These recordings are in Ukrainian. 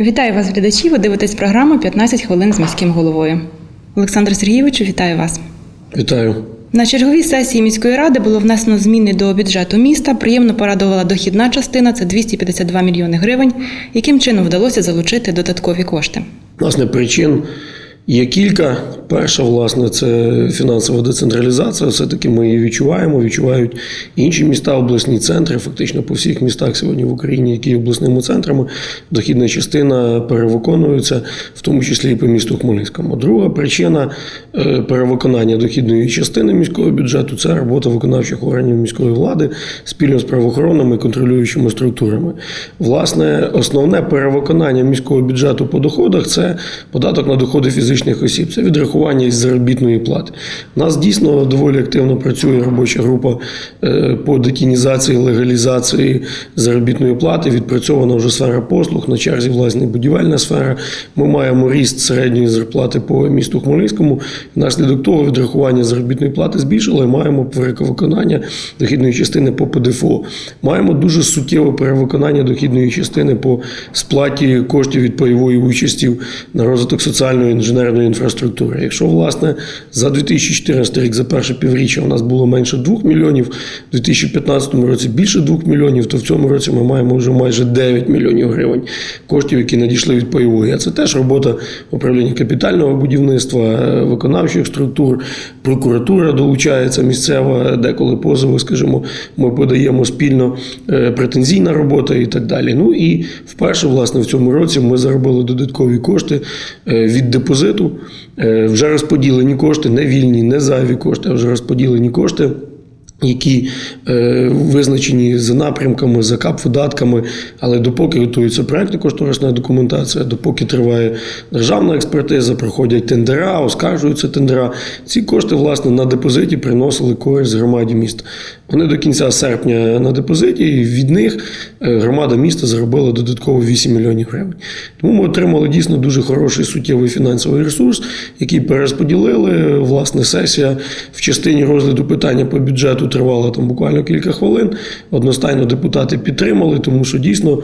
Вітаю вас, глядачі. Ви дивитесь програму «15 хвилин з міським головою. Олександр Сергійовичу, вітаю вас. Вітаю. На черговій сесії міської ради було внесено зміни до бюджету міста. Приємно порадувала дохідна частина це 252 мільйони гривень. Яким чином вдалося залучити додаткові кошти? Власне, причин є кілька. Перша, власне, це фінансова децентралізація. Все-таки ми її відчуваємо, відчувають інші міста, обласні центри. Фактично по всіх містах сьогодні в Україні, які є обласними центрами, дохідна частина перевиконується, в тому числі і по місту Хмельницькому. Друга причина е, перевиконання дохідної частини міського бюджету це робота виконавчих органів міської влади спільно з правоохоронними контролюючими структурами. Власне, основне перевиконання міського бюджету по доходах це податок на доходи фізичних осіб. Це відрахування із заробітної плати. У нас дійсно доволі активно працює робоча група е, по детінізації, легалізації заробітної плати. Відпрацьована вже сфера послуг, на черзі власне будівельна сфера. Ми маємо ріст середньої зарплати по місту Хмельницькому. Внаслідок того відрахування заробітної плати збільшили. Маємо перевиконання дохідної частини по ПДФО. Маємо дуже суттєве перевиконання дохідної частини по сплаті коштів від пайової участі на розвиток соціальної інженерної інфраструктури. Якщо власне за 2014 рік за перше півріччя у нас було менше 2 мільйонів, у 2015 році більше 2 мільйонів, то в цьому році ми маємо вже майже 9 мільйонів гривень коштів, які надійшли від пайової. А це теж робота управління капітального будівництва, е, виконавчих структур, прокуратура долучається місцева, деколи позови, скажімо, ми подаємо спільно е, претензійна робота і так далі. Ну і вперше, власне, в цьому році ми заробили додаткові кошти е, від депозиту. Е, Вже розподілені кошти, не вільні, не зайві кошти, а вже розподілені кошти. Які е, визначені за напрямками, за кап-видатками, але допоки готується проєктна кошторисна документація, допоки триває державна експертиза, проходять тендера, оскаржуються тендера. Ці кошти, власне, на депозиті приносили користь громаді міста. Вони до кінця серпня на депозиті, і від них е, громада міста заробила додатково 8 мільйонів гривень. Тому ми отримали дійсно дуже хороший суттєвий фінансовий ресурс, який перерозподілили. Власне, сесія в частині розгляду питання по бюджету тривала там буквально кілька хвилин. Одностайно депутати підтримали, тому що дійсно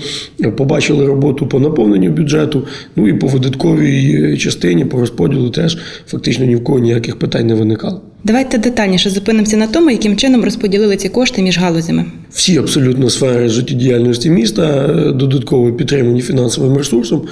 побачили роботу по наповненню бюджету. Ну і по видатковій частині, по розподілу теж фактично ні в кого ніяких питань не виникало. Давайте детальніше зупинимося на тому, яким чином розподілили ці кошти між галузями. Всі абсолютно сфери життєдіяльності міста е, додатково підтримані фінансовим ресурсом.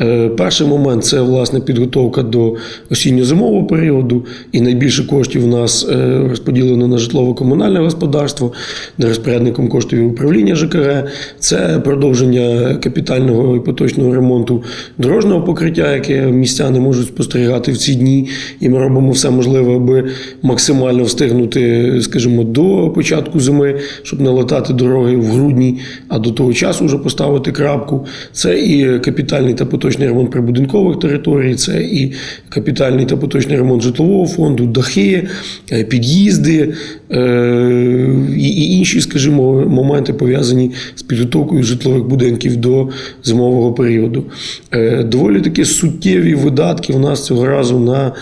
Е, Перший момент це власне підготовка до осінньо-зимового періоду, і найбільше коштів у нас е, розподілено на житлово-комунальне господарство, де розпорядником коштів управління ЖКГ. Це продовження капітального і поточного ремонту дорожнього покриття, яке містяни можуть спостерігати в ці дні. І ми робимо все можливе, аби максимально встигнути, скажімо, до початку зими, щоб не латати дороги в грудні, а до того часу вже поставити крапку. Це і капітальний та поточний ремонт прибудинкових територій, це і капітальний та поточний ремонт житлового фонду, дахи, е, під'їзди і і інші, скажімо, моменти пов'язані з підготовкою житлових будинків до зимового періоду. Е, Доволі такі суттєві видатки в нас цього разу на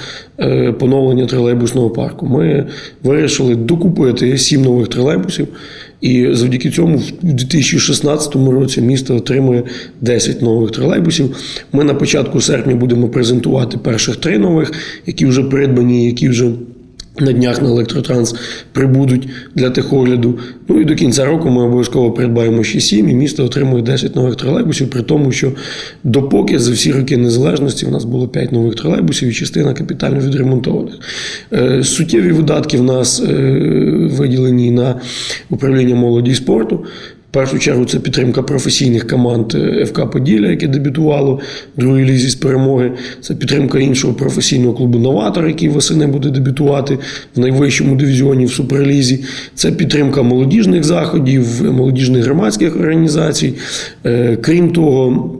е, поновлення тролейбусного парку. Ми вирішили докупити сім нових тролейбусів. І завдяки цьому в 2016 році місто отримує 10 нових тролейбусів. Ми на початку серпня будемо презентувати перших три нових, які вже придбані, які вже на днях на електротранс прибудуть для техогляду. Ну і до кінця року ми обов'язково придбаємо ще 7, і місто отримує 10 нових тролейбусів, при тому, що допоки за всі роки незалежності в нас було 5 нових тролейбусів і частина капітально відремонтованих. Е, Суттєві видатки в нас е, виділені на управління молоді і спорту. Першу чергу це підтримка професійних команд е, ФК Поділля, яке дебютувало в другій лізі з перемоги. Це підтримка іншого професійного клубу Новатор, який восени буде дебютувати в найвищому дивізіоні в суперлізі. Це підтримка молодіжних заходів, молодіжних громадських організацій. Е, Крім того.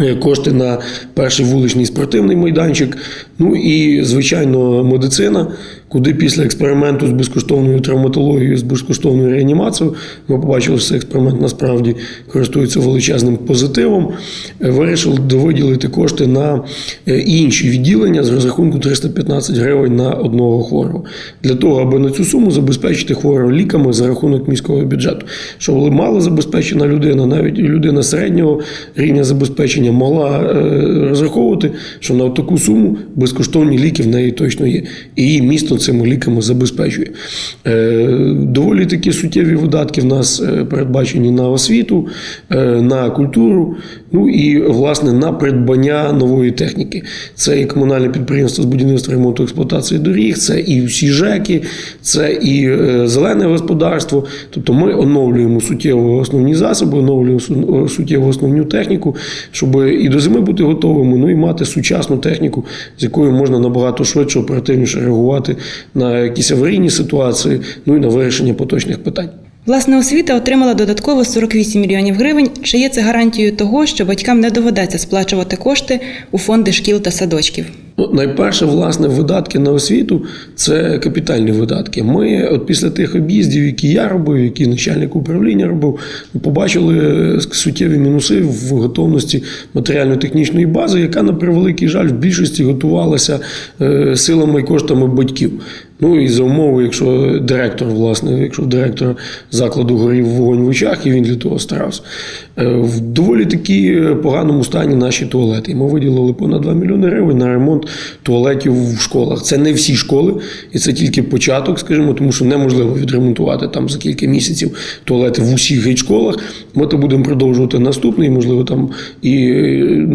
е, Кошти на перший вуличний спортивний майданчик. Ну і, звичайно, медицина. куди після експерименту з безкоштовною травматологією, з безкоштовною реанімацією, ми побачили, що цей експеримент насправді користується величезним позитивом. е, Вирішили довиділити кошти на е, інші відділення з розрахунку 315 гривень на одного хворого для того, аби на цю суму забезпечити хворого ліками за рахунок міського бюджету. Щоб мало забезпечена людина, навіть людина середнього рівня забезпечення могла е, розраховувати, що на таку суму безкоштовні ліки в неї точно є. І її місто цими ліками забезпечує. Е, Доволі такі суттєві видатки в нас е, передбачені на освіту, е, на культуру, ну і власне на придбання нової техніки. Це і комунальне підприємство з будівництва ремонту експлуатації доріг, це і всі ЖЕКи, це і зелене господарство. Тобто ми оновлюємо суттєво основні засоби, оновлюємо су- суттєво основну техніку, щоб і до зими бути готовими, ну і мати сучасну техніку, з якою можна набагато швидше, оперативніше реагувати на якісь аварійні ситуації, ну і на вирішення поточних питань. Власне, освіта отримала додатково 48 мільйонів гривень. Чи є це гарантією того, що батькам не доведеться сплачувати кошти у фонди шкіл та садочків? Ну, найперше, власне, видатки на освіту це капітальні видатки. Ми, от після тих об'їздів, які я робив, які начальник управління робив, побачили е, суттєві мінуси в готовності матеріально-технічної бази, яка, на превеликий жаль, в більшості готувалася е, силами і коштами батьків. Ну і за умови, якщо директор, власне, якщо в директора закладу горів вогонь в очах, і він для того старався. Е, В доволі такі е, поганому стані наші туалети. Ми виділили понад 2 мільйони гривень на ремонт туалетів в школах. Це не всі школи, і це тільки початок, скажімо, тому що неможливо відремонтувати там за кілька місяців туалети в усіх гейт-школах. Ми то будемо продовжувати наступний, можливо, там і,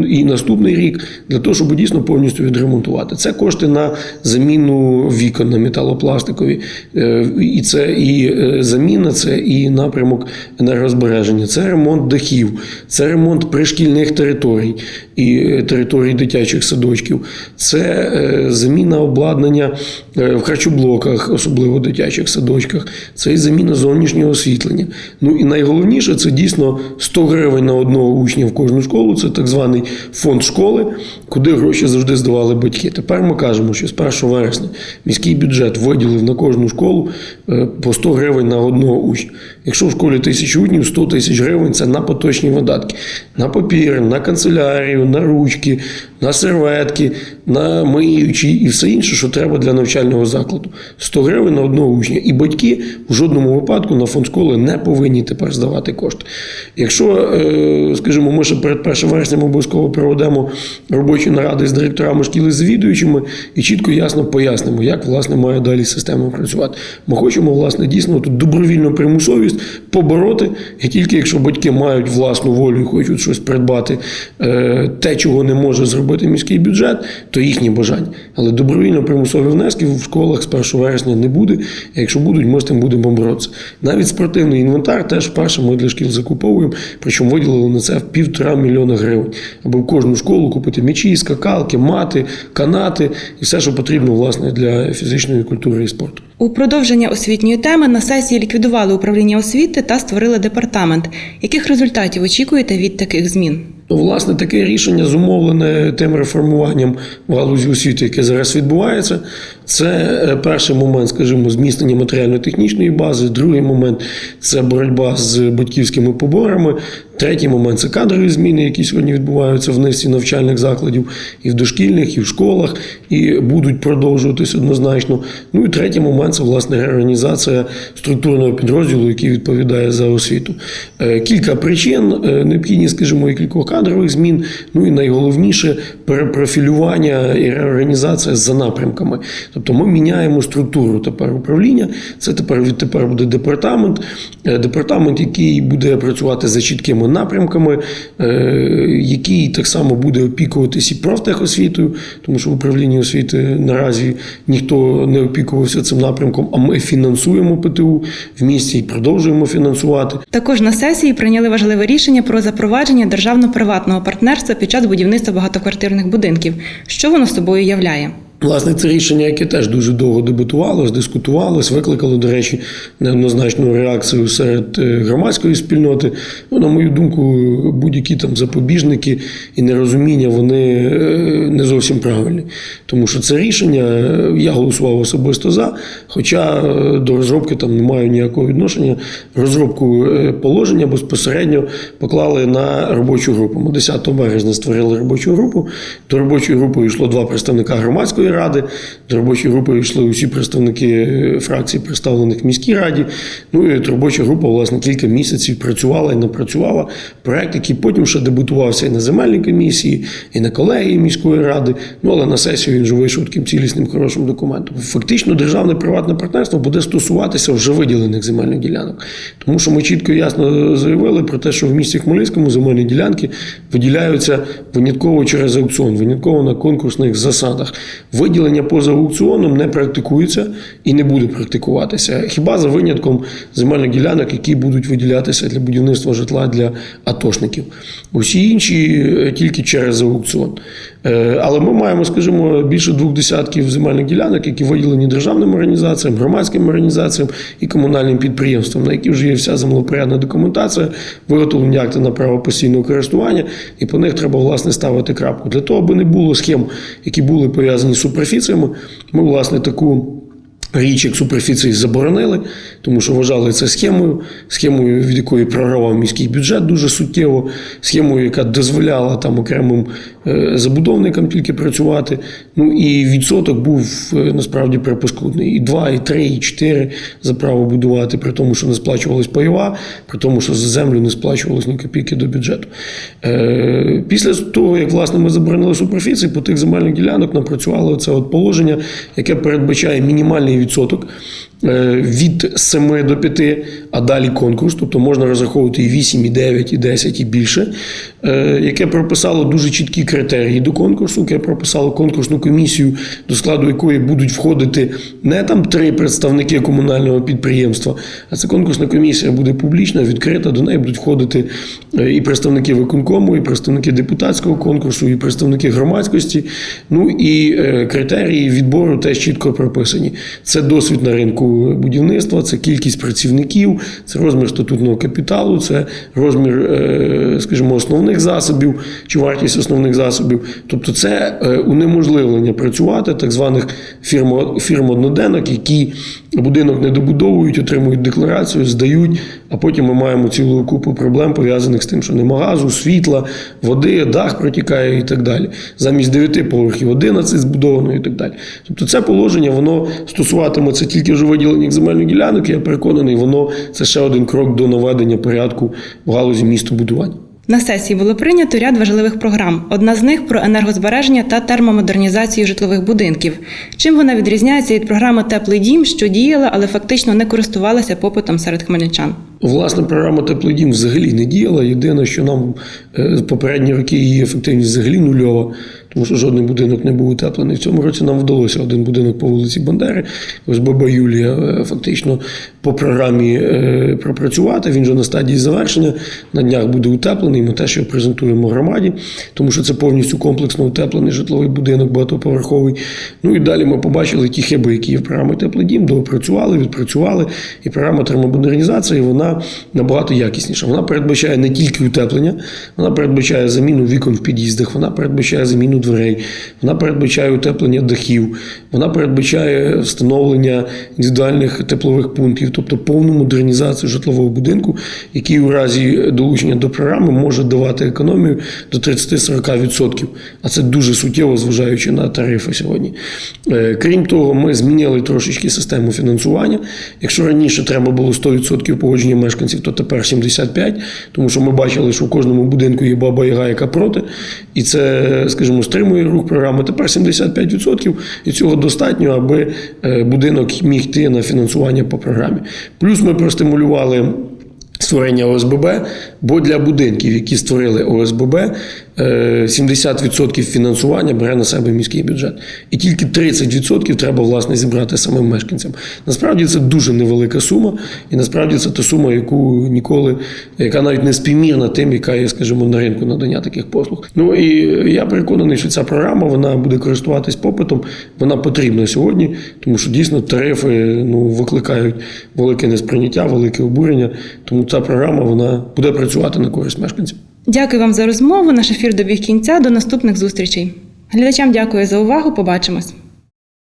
і наступний рік, для того, щоб дійсно повністю відремонтувати. Це кошти на заміну вікон на металопластикові. Е, І це і е, заміна, це і напрямок енергозбереження, це ремонт дахів, це ремонт пришкільних територій і е, територій дитячих садочків, це заміна обладнання в харчоблоках, особливо в дитячих садочках, це і заміна зовнішнього освітлення. Ну і найголовніше це дійсно 100 гривень на одного учня в кожну школу. Це так званий фонд школи, куди гроші завжди здавали батьки. Тепер ми кажемо, що з 1 вересня міський бюджет виділив на кожну школу е, по 100 гривень на одного учня. Якщо в школі тисячі учнів, 100 тисяч гривень це на поточні видатки, на папір, на канцелярію, на ручки, на серветки, на миючі і все інше, що треба для навчального закладу. 100 гривень на одного учня. І батьки в жодному випадку на фонд школи не повинні тепер здавати кошти. Якщо, е, скажімо, ми ще перед 1 вересня обов'язково проведемо робочі наради з директорами шкіл і завідуючими і чітко ясно пояснимо, як власне має далі система працювати. Ми хочемо, власне, дійсно тут добровільну примусовість побороти, і тільки якщо батьки мають власну волю і хочуть щось придбати, е, те, чого не може зробити міський бюджет, то їхні бажання. Але добровільно примусові внески в школах з 1 вересня не буде. Якщо будуть, ми з тим будемо боротися. Навіть спортивний інвентар теж вперше ми для шкіл закуповуємо, причому виділили на це в півтора мільйона гривень, аби в кожну школу купити м'ячі, скакалки, мати, канати і все, що потрібно власне для фізичної культури і спорту. У продовження освітньої теми на сесії ліквідували управління освіти та створили департамент. Яких результатів очікуєте від таких змін? Ну, власне, таке рішення зумовлене тим реформуванням в галузі освіти, яке зараз відбувається. Це е, перший момент, скажімо, зміцнення матеріально-технічної бази. Другий момент це боротьба з батьківськими поборами. Третій момент це кадрові зміни, які сьогодні відбуваються в низці навчальних закладів і в дошкільних, і в школах, і будуть продовжуватись однозначно. Ну і третій момент це власне реорганізація структурного підрозділу, який відповідає за освіту. Е, Кілька причин, е, необхідність, скажімо, і кількох кадрових змін. Ну і найголовніше перепрофілювання і реорганізація за напрямками. Тобто ми міняємо структуру тепер управління. Це тепер відтепер буде департамент, Е, департамент, який буде працювати за чіткими напрямками, е, який так само буде опікуватись і профтехосвітою, тому що в управлінні освіти наразі ніхто не опікувався цим напрямком, а ми фінансуємо ПТУ в місті і продовжуємо фінансувати. Також на сесії прийняли важливе рішення про запровадження державно-приватного партнерства під час будівництва багатоквартирних будинків. Що воно собою являє? Власне, це рішення, яке теж дуже довго дебатувалось, дискутувалось, викликало, до речі, неоднозначну реакцію серед е, громадської спільноти. Ну, на мою думку, будь-які там запобіжники і нерозуміння вони е, не зовсім правильні. Тому що це рішення е, я голосував особисто за, хоча до розробки там не маю ніякого відношення. Розробку положення безпосередньо поклали на робочу групу. Ми 10 березня створили робочу групу. До робочої групи йшло два представника громадської ради. До робочої групи йшли усі представники е, фракцій, представлених в міській раді. Ну і робоча група, власне, кілька місяців працювала і напрацювала проект, який потім ще дебутувався і на земельній комісії, і на колегії міської ради. Ну але на сесію він вже вийшов таким цілісним хорошим документом. Фактично, державне приватне партнерство буде стосуватися вже виділених земельних ділянок, тому що ми чітко і ясно заявили про те, що в місті Хмельницькому земельні ділянки виділяються винятково через аукціон, винятково на конкурсних засадах. Виділення поза аукціоном не практикується і не буде практикуватися. Хіба за винятком земельних ділянок, які будуть виділятися для будівництва житла для атошників. Усі інші е, тільки через аукціон. Е, Але ми маємо, скажімо, більше двох десятків земельних ділянок, які виділені державним організаціям, громадським організаціям і комунальним підприємствам, на які вже є вся землепорядна документація, виготовлені акти на право постійного користування, і по них треба власне ставити крапку. Для того, аби не було схем, які були пов'язані з суперфіціями, ми власне таку. Річ, як суперфіції заборонили, тому що вважали це схемою, схемою, від якої програвав міський бюджет дуже суттєво, схемою, яка дозволяла там окремим е, забудовникам тільки працювати. Ну і відсоток був е, насправді припаскудний. І 2, і 3, і 4 за право будувати, при тому, що не сплачувалась пайова, при тому, що за землю не сплачувалось ні копійки до бюджету. Е, Після того, як власне ми заборонили суперфіції, по тих земельних ділянок напрацювали це от положення, яке передбачає мінімальний відсоток від 7 до 5, а далі конкурс, тобто можна розраховувати і 8, і 9, і 10, і більше, е, яке прописало дуже чіткі критерії до конкурсу, яке прописало конкурсну комісію, до складу якої будуть входити не там три представники комунального підприємства, а це конкурсна комісія буде публічна, відкрита, до неї будуть входити е, і представники виконкому, і представники депутатського конкурсу, і представники громадськості. Ну і е, критерії відбору теж чітко прописані. Це досвід на ринку будівництва, це кількість працівників, це розмір статутного капіталу, це розмір, е, скажімо, основних засобів чи вартість основних засобів. Тобто, це е, унеможливлення працювати так званих фірм, фірм одноденок, які будинок не добудовують, отримують декларацію, здають, а потім ми маємо цілу купу проблем пов'язаних з тим, що нема газу, світла, води, дах протікає і так далі. Замість 9 поверхів 11 збудовано і так далі. Тобто це положення воно стосуватиметься тільки вже виділених земельних ділянок. Я переконаний, воно це ще один крок до наведення порядку в галузі містобудування. На сесії було прийнято ряд важливих програм. Одна з них про енергозбереження та термомодернізацію житлових будинків. Чим вона відрізняється від програми Теплий дім, що діяла, але фактично не користувалася попитом серед хмельничан. Власне, програма Теплий дім взагалі не діяла. Єдине, що нам е, попередні роки її ефективність взагалі нульова, тому що жодний будинок не був утеплений. В цьому році нам вдалося один будинок по вулиці Бандери. Ось баба Юлія е, фактично по програмі е, пропрацювати. Він вже на стадії завершення. На днях буде утеплений. Ми теж його презентуємо громаді, тому що це повністю комплексно утеплений житловий будинок багатоповерховий. Ну і далі ми побачили ті хиби, які є в програмі Теплий дім, доопрацювали, відпрацювали. І програма термомодернізації вона набагато якісніша. Вона передбачає не тільки утеплення, вона передбачає заміну вікон в під'їздах, вона передбачає заміну дверей, вона передбачає утеплення дахів, вона передбачає встановлення індивідуальних теплових пунктів, тобто повну модернізацію житлового будинку, який у разі долучення до програми може давати економію до 30-40%. А це дуже суттєво, зважаючи на тарифи сьогодні. Е, Крім того, ми змінили трошечки систему фінансування. Якщо раніше треба було 100% погодження мешканців, то тепер 75%, тому що ми бачили, що в кожному будинку є баба Яга, яка проти, і це, скажімо, стримує рух програми. Тепер 75%, і цього достатньо, аби е, будинок міг йти на фінансування по програмі. Плюс ми простимулювали. Створення ОСББ, бо для будинків, які створили ОСББ, 70% фінансування бере на себе міський бюджет. І тільки 30% треба власне зібрати самим мешканцям. Насправді це дуже невелика сума, і насправді це та сума, яку ніколи, яка навіть не співмірна тим, яка є, скажімо, на ринку надання таких послуг. Ну і я переконаний, що ця програма вона буде користуватись попитом. Вона потрібна сьогодні, тому що дійсно тарифи ну, викликають велике несприйняття, велике обурення. Тому ця програма вона буде працювати на користь мешканців. Дякую вам за розмову. Наш ефір добіг кінця. До наступних зустрічей. Глядачам дякую за увагу. Побачимось.